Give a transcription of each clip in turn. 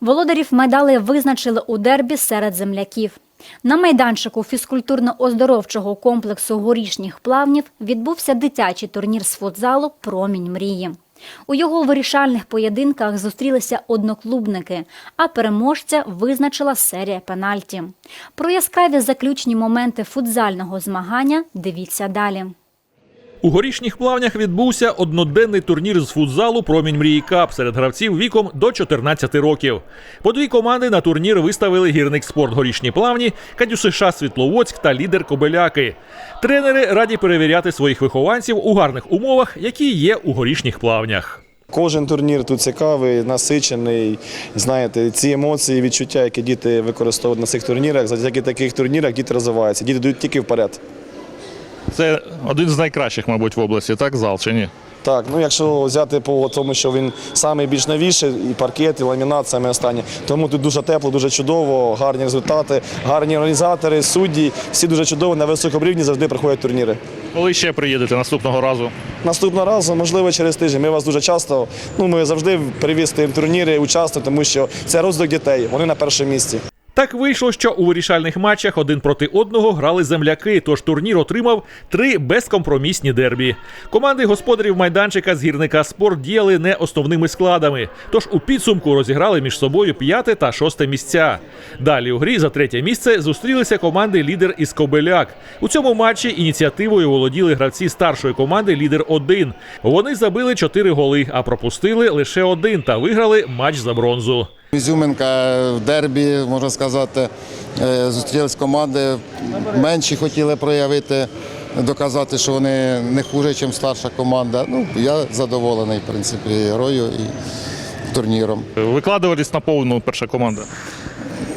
Володарів медалей визначили у дербі серед земляків. На майданчику фізкультурно-оздоровчого комплексу горішніх плавнів відбувся дитячий турнір з футзалу Промінь мрії. У його вирішальних поєдинках зустрілися одноклубники, а переможця визначила серія пенальті. Про яскраві заключні моменти футзального змагання дивіться далі. У горішніх плавнях відбувся одноденний турнір з футзалу Промінь мрії Кап серед гравців віком до 14 років. По дві команди на турнір виставили гірник спорт горішні плавні, Кадюсиша Світловодськ та лідер Кобеляки. Тренери раді перевіряти своїх вихованців у гарних умовах, які є у горішніх плавнях. Кожен турнір тут цікавий, насичений. Знаєте, ці емоції, відчуття, які діти використовують на цих турнірах, завдяки таких турнірах діти розвиваються. Діти йдуть тільки вперед. Це один з найкращих, мабуть, в області, так, зал чи ні? Так, ну якщо взяти по тому, що він самий більш новіший, і паркет, і ламінат, саме останнє. Тому тут дуже тепло, дуже чудово, гарні результати, гарні організатори, судді. Всі дуже чудово на високому рівні завжди проходять турніри. Коли ще приїдете наступного разу? Наступного разу, можливо, через тиждень. Ми вас дуже часто, ну ми завжди привізти турніри, учасники, тому що це розвиток дітей. Вони на першому місці. Так вийшло, що у вирішальних матчах один проти одного грали земляки, тож турнір отримав три безкомпромісні дербі. Команди господарів майданчика з гірника спорт діяли не основними складами, тож у підсумку розіграли між собою п'яте та шосте місця. Далі у грі за третє місце зустрілися команди лідер із Кобеляк. У цьому матчі ініціативою володіли гравці старшої команди Лідер 1 Вони забили чотири голи, а пропустили лише один та виграли матч за бронзу. Ізюминка в дербі, можна сказати, е, зустрілись команди, менші хотіли проявити, доказати, що вони не хуже, ніж старша команда. Ну, я задоволений, в принципі, грою і турніром. Викладувались на повну перша команда.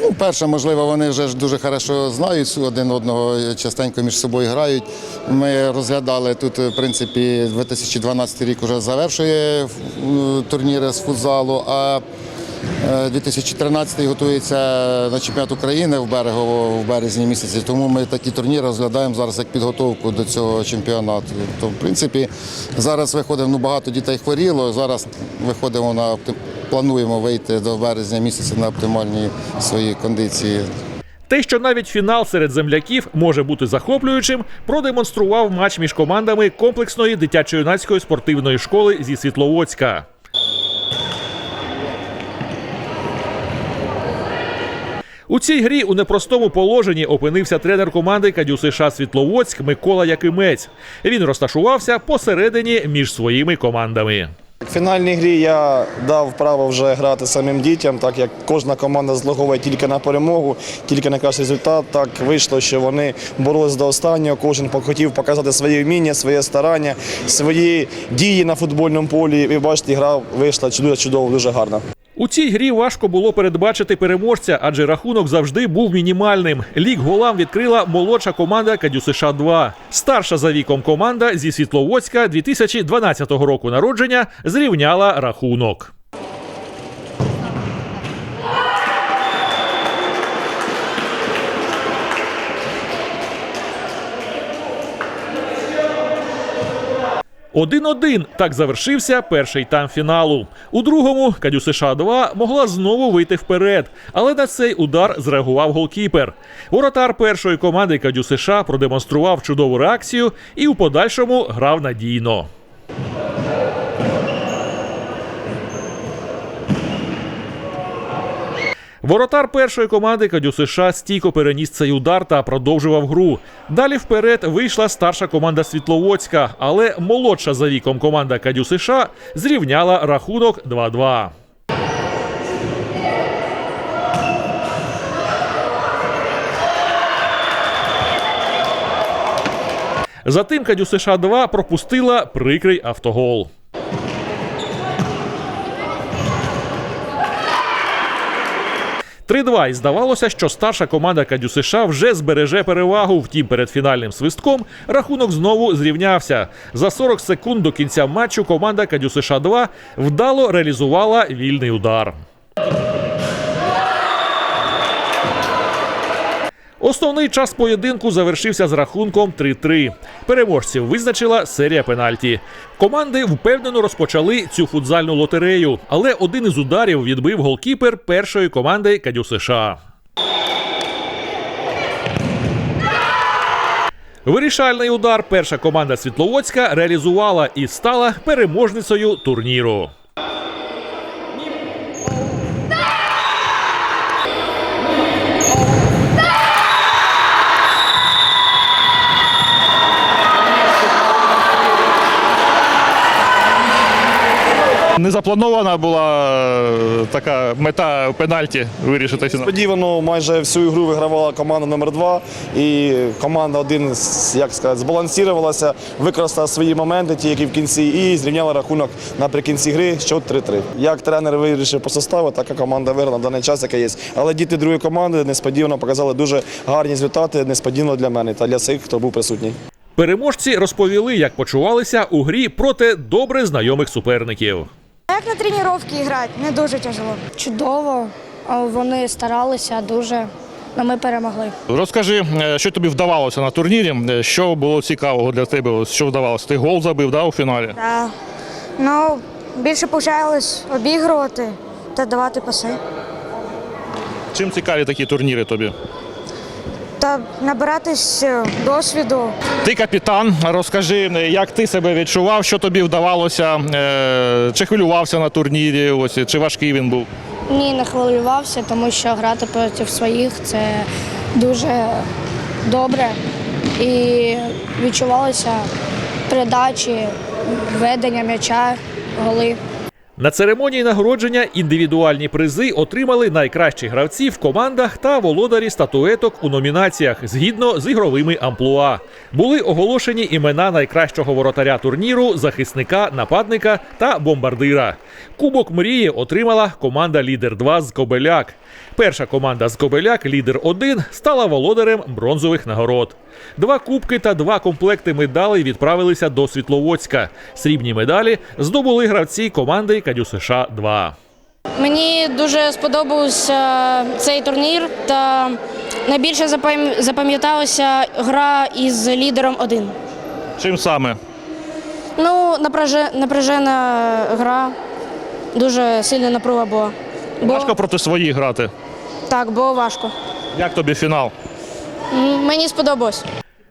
Ну, перше, можливо, вони вже дуже хорошо знають один одного, частенько між собою грають. Ми розглядали тут, в принципі, 2012 рік вже завершує е, турніри з футзалу, а 2013 готується на чемпіонат України в Берегово в березні місяці. Тому ми такі турніри розглядаємо зараз як підготовку до цього чемпіонату. То, в принципі, зараз виходимо, ну багато дітей хворіло. Зараз виходимо на плануємо вийти до березня місяця на оптимальні свої кондиції. Те, що навіть фінал серед земляків може бути захоплюючим, продемонстрував матч між командами комплексної дитячо-юнацької спортивної школи зі Світловодська. У цій грі у непростому положенні опинився тренер команди Кадюсиша Світловодськ Микола Якимець. Він розташувався посередині між своїми командами. В фінальній грі я дав право вже грати самим дітям, так як кожна команда злоговує тільки на перемогу, тільки на кращий результат. Так вийшло, що вони боролись до останнього. Кожен хотів показати свої вміння, своє старання, свої дії на футбольному полі. І бачите, гра вийшла чудово, чудово, дуже гарна. У цій грі важко було передбачити переможця, адже рахунок завжди був мінімальним. Лік голам відкрила молодша команда Кадюсиша 2 Старша за віком команда зі Світловодська 2012 року народження зрівняла рахунок. Один-один так завершився перший тайм фіналу. У другому Кадю США 2 могла знову вийти вперед, але на цей удар зреагував голкіпер. Воротар першої команди Кадю США продемонстрував чудову реакцію і у подальшому грав надійно. Воротар першої команди Кадю США стійко переніс цей удар та продовжував гру. Далі вперед вийшла старша команда Світловодська, але молодша за віком команда Кадю США зрівняла рахунок 2-2. Затим Кадю США 2 пропустила прикрий автогол. Три-два, і здавалося, що старша команда Кадю США вже збереже перевагу. Втім, перед фінальним свистком рахунок знову зрівнявся. За 40 секунд до кінця матчу команда Кадю США 2 вдало реалізувала вільний удар. Основний час поєдинку завершився з рахунком 3-3. Переможців визначила серія пенальті. Команди впевнено розпочали цю футзальну лотерею, але один із ударів відбив голкіпер першої команди Кадю США. Вирішальний удар перша команда Світловодська реалізувала і стала переможницею турніру. Не запланована була е, така мета пенальті вирішити фінал. Сподівано, майже всю ігру вигравала команда номер 2 і команда один як сказати, збалансувалася, використала свої моменти, ті, які в кінці, і зрівняла рахунок наприкінці гри, що 3-3. Як тренер вирішив по составу, така команда виграла в даний час, яка є. Але діти другої команди несподівано показали дуже гарні результати, несподівано для мене та для всіх, хто був присутній. Переможці розповіли, як почувалися у грі проти добре знайомих суперників. Як на тренування грати, не дуже тяжело. Чудово, вони старалися дуже, але ми перемогли. Розкажи, е, що тобі вдавалося на турнірі, е, що було цікавого для тебе, що вдавалося? Ти гол забив да, у фіналі? Та, ну, більше получалось обігрувати та давати паси. Чим цікаві такі турніри тобі? Та набиратись е, досвіду. Ти капітан, розкажи, е, як ти себе відчував, що тобі вдавалося, е, чи хвилювався на турнірі, ось, чи важкий він був? Ні, не хвилювався, тому що грати проти своїх це дуже добре. І відчувалися передачі, ведення м'яча, голи. На церемонії нагородження індивідуальні призи отримали найкращі гравці в командах та володарі статуеток у номінаціях згідно з ігровими амплуа. Були оголошені імена найкращого воротаря турніру, захисника, нападника та бомбардира. Кубок мрії отримала команда Лідер 2 з Кобеляк. Перша команда з Кобеляк, лідер 1, стала володарем бронзових нагород. Два кубки та два комплекти медалей відправилися до Світловодська. Срібні медалі здобули гравці команди Кадю США 2 Мені дуже сподобався цей турнір та найбільше запам'яталася гра із лідером 1. Чим саме? Ну, напряжена гра, дуже сильна напруга була. Бо- Важко проти своїх грати. Так, було важко. Як тобі фінал? Мені сподобалось.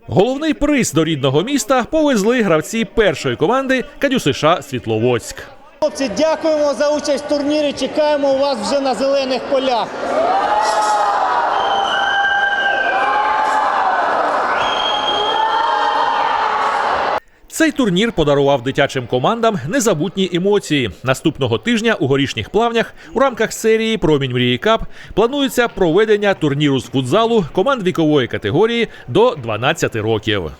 Головний приз до рідного міста повезли гравці першої команди Кадю США Світловодськ. Хлопці, дякуємо за участь в турнірі. Чекаємо вас вже на зелених полях. Цей турнір подарував дитячим командам незабутні емоції. Наступного тижня у горішніх плавнях у рамках серії Промінь мрії Кап планується проведення турніру з футзалу команд вікової категорії до 12 років.